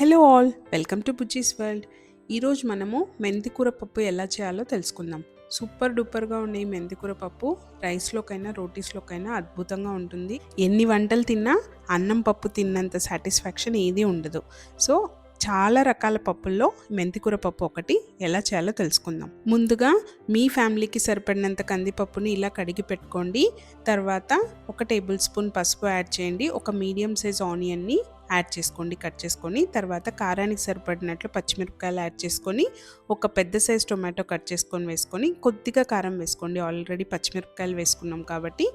Hello all welcome to Bujji's world ఈరోజు మనము మెంతికూర పప్పు ఎలా చేయాలో తెలుసుకుందాం. సూపర్ డూపర్గా ఉండే ఈ మెంతికూర పప్పు రైస్లోకైనా రోటీస్లోకైనా అద్భుతంగా ఉంటుంది. ఎన్ని వంటలు తిన్నా అన్నం పప్పు తిన్నంత సాటిస్ఫాక్షన్ ఏది ఉండదు. సో చాలా రకాల పప్పుల్లో మెంతికూర పప్పు ఒకటి ఎలా చేయాలో తెలుసుకుందాం. ముందుగా మీ ఫ్యామిలీకి సరిపడినంత కందిపప్పుని ఇలా కడిగి పెట్టుకోండి. తర్వాత ఒక టేబుల్ స్పూన్ పసుపు యాడ్ చేయండి. ఒక మీడియం సైజ్ ఆనియన్ని యాడ్ చేసుకోండి కట్ చేసుకొని తర్వాత కారానికి సరిపడినట్లు పచ్చిమిరపకాయలు యాడ్ చేసుకొని ఒక పెద్ద సైజ్ టొమాటో కట్ చేసుకొని వేసుకొని కొద్దిగా కారం వేసుకోండి. ఆల్రెడీ పచ్చిమిరపకాయలు వేసుకున్నాం కాబట్టి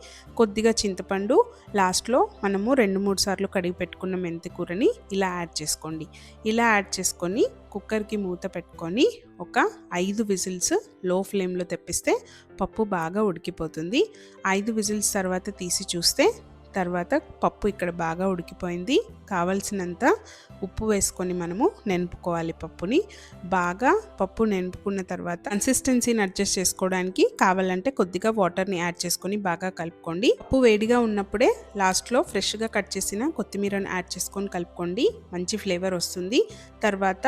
కొద్దిగా చింతపండు లాస్ట్లో మనము రెండు మూడు సార్లు కడిగి పెట్టుకున్న మెంతి కూరని ఇలా యాడ్ చేసుకోండి. ఇలా యాడ్ చేసుకొని కుక్కర్కి మూత పెట్టుకొని ఒక ఐదు విజిల్స్లో ఫ్లేమ్లో తెప్పిస్తే పప్పు బాగా ఉడికిపోతుంది. ఐదు విజిల్స్ తర్వాత తీసి చూస్తే తర్వాత పప్పు ఇక్కడ బాగా ఉడికిపోయింది. కావలసినంత ఉప్పు వేసుకొని మనము నెనుపుకోవాలి పప్పుని. బాగా పప్పు నెనుపుకున్న తర్వాత కన్సిస్టెన్సీని అడ్జస్ట్ చేసుకోవడానికి కావాలంటే కొద్దిగా వాటర్ని యాడ్ చేసుకొని బాగా కలుపుకోండి. పప్పు వేడిగా ఉన్నప్పుడే లాస్ట్లో ఫ్రెష్గా కట్ చేసిన కొత్తిమీరను యాడ్ చేసుకొని కలుపుకోండి. మంచి ఫ్లేవర్ వస్తుంది. తర్వాత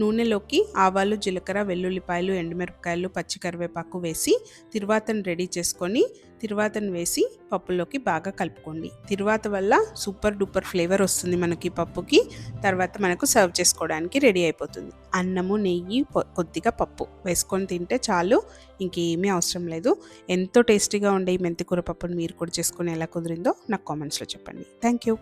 నూనెలోకి ఆవాలు జీలకర్ర వెల్లుల్లిపాయలు ఎండుమిరపకాయలు పచ్చి కరివేపాకు వేసి తిరువాతను రెడీ చేసుకొని తిరువాతను వేసి పప్పులోకి బాగా కలుపుకోండి. తిరువాత వల్ల సూపర్ డూపర్ ఫ్లేవర్ వస్తుంది మనకి పప్పుకి. తర్వాత మనకు సర్వ్ చేసుకోవడానికి రెడీ అయిపోతుంది. అన్నము నెయ్యి కొద్దిగా పప్పు వేసుకొని తింటే చాలు. ఇంకేమీ అవసరం లేదు. ఎంతో టేస్టీగా ఉండే ఈ మెంతికూర పప్పును మీరు కూడా చేసుకొని ఎలా కుదిరిందో నాకు కామెంట్స్లో చెప్పండి. Thank you.